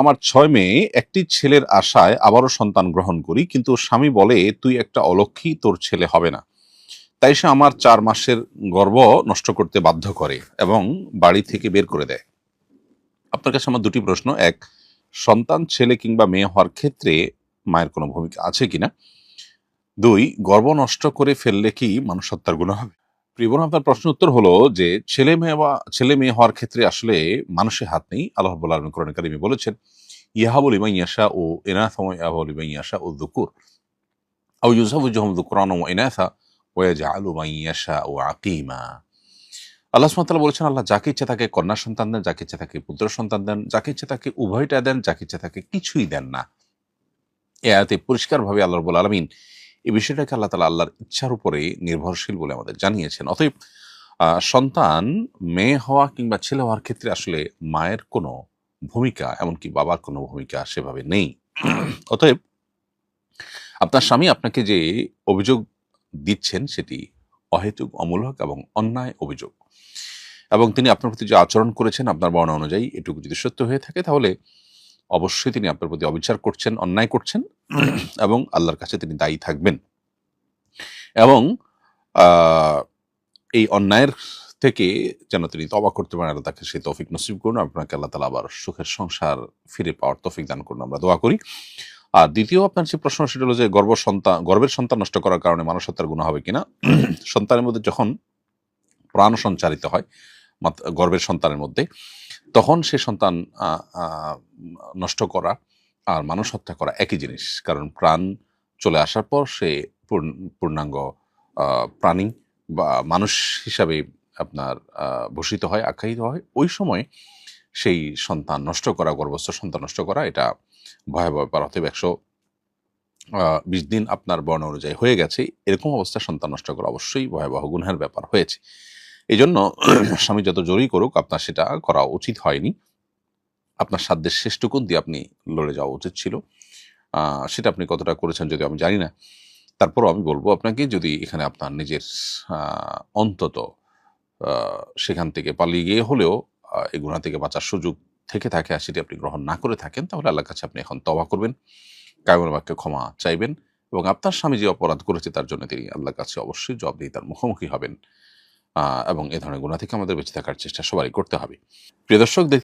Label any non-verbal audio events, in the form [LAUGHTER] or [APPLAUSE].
আমার ছয় মেয়ে, একটি ছেলের আশায় আবারও সন্তান গ্রহণ করি, কিন্তু স্বামী বলে, তুই একটা অলক্ষী, তোর ছেলে হবে না। তাই সে আমার চার মাসের গর্ব নষ্ট করতে বাধ্য করে এবং বাড়ি থেকে বের করে দেয়। আপনার কাছে আমার দুটি প্রশ্ন। এক, সন্তান, ছেলে কিংবা মেয়ে হওয়ার ক্ষেত্রে মায়ের কোনো ভূমিকা আছে কিনা? দুই, গর্ব নষ্ট করে ফেললে কি মানুষ হত্যার গুণ হবে? প্রিয়বন আপনার প্রশ্ন উত্তর হলো যে, ছেলে মেয়ে বা, ছেলে মেয়ে হওয়ার ক্ষেত্রে আসলে মানুষের হাত নেই। আল্লাহ আলামিন কোরআন বলেছেন ইয়াহাবুল ইমান ইয়াশা ও ইনাথা ওয়া ইয়াহাবুল ইমান ইয়াশা ও দুকুর যুকরানা ওয়া ইনাথা ওয়া ইয়াজআলু মান ইয়াশা ও আকিমা। আল্লাহ ওয়া বলেছেন, আল্লাহ যাকে ইচ্ছা তাকে কন্যা সন্তান দেন, যাকে ইচ্ছা তাকে পুত্র সন্তান দেন, যাকে ইচ্ছা তাকে উভয়টা দেন, যাকে ইচ্ছা তাকে কিছুই দেন না। এ আয়াতে পরিষ্কারভাবে আল্লাহ রাব্বুল আলামিন এই বিষয়টাকে আল্লাহ তালা আল্লাহর ইচ্ছার উপরে নির্ভরশীল বলে আমাদের জানিয়েছেন। অতএব সন্তান, মেয়ে হওয়া কিংবা ছেলে হওয়ার ক্ষেত্রে আসলে মায়ের কোনো ভূমিকা, এমনকি বাবার কোনো ভূমিকা সেভাবে নেই। অতএব, আপনার স্বামী আপনাকে যে অভিযোগ দিচ্ছেন সেটি অহেতুক, অমূলক এবং অন্যায় অভিযোগ। এবং তিনি আপনার প্রতি যে আচরণ করেছেন আপনার বর্ণনা অনুযায়ী এটুকু যদি সত্য হয়ে থাকে, তাহলে অবশ্যই তিনি আপনার প্রতি অবিচার করছেন অন্যায় করছেন [COUGHS] এবং আল্লাহর কাছে তিনি দায়ী থাকবেন। এবং এই অন্যায়ের থেকে যেন তিনি তবা করতে পারেন আল্লাহ তাকে সেই তৌফিক নসিব করুন আপনাকে আল্লাহ তালা আবার সুখের সংসার ফিরে পাওয়ার তৌফিক দান করুন আমরা দোয়া করি। আর দ্বিতীয় আপনার যে প্রশ্ন সেটা হলো যে গর্ব সন্তান গর্বের সন্তান নষ্ট করার কারণে মানুষ হত্যার গুণ হবে কিনা? [COUGHS] সন্তানের মধ্যে যখন প্রাণ সঞ্চারিত হয় গর্ভের সন্তানের মধ্যে তখন সে সন্তান নষ্ট করা আর মানুষ হত্যা করা একই জিনিস। কারণ প্রাণ চলে আসার পর সে পূর্ণাঙ্গ প্রাণী বা মানুষ হিসাবে আপনার ভূষিত হয়, আখ্যায়িত হয়। ওই সময় সেই সন্তান নষ্ট করা, গর্ভস্থ সন্তান নষ্ট করা এটা ভয়াবহ ব্যাপার। অতএব একশো বিশ দিন আপনার বর্ণ অনুযায়ী হয়ে গেছে। এরকম অবস্থায় সন্তান নষ্ট করা অবশ্যই ভয়াবহ গুণের ব্যাপার হয়েছে। এই জন্য [CLEARS THROAT] স্বামী যত জোরই করুক আপনার সেটা করা উচিত হয়নি। আপনার সাধ্যের শেষটুকুন দিয়ে আপনি লড়ে যাওয়া উচিত ছিল। সেটা আপনি কতটা করেছেন যদি আমি জানি না। তারপরও আমি বলব আপনাকে, যদি এখানে আপনার নিজের অন্তত সেখান থেকে পালিয়ে গিয়ে হলেও এই গুণা থেকে বাঁচার সুযোগ থেকে থাকে আর সেটি আপনি গ্রহণ না করে থাকেন, তাহলে আল্লাহর কাছে আপনি এখন তবা করবেন কায়মের বাক্যে ক্ষমা চাইবেন এবং আপনার স্বামী যে অপরাধ করেছে তার জন্য তিনি আল্লাহর কাছে অবশ্যই জবাবদিহিতার মুখোমুখি হবেন। এবং এ ধরনের গুণা থেকে আমাদের বেঁচে থাকার চেষ্টা সবাই করতে হবে। প্রিয় দর্শক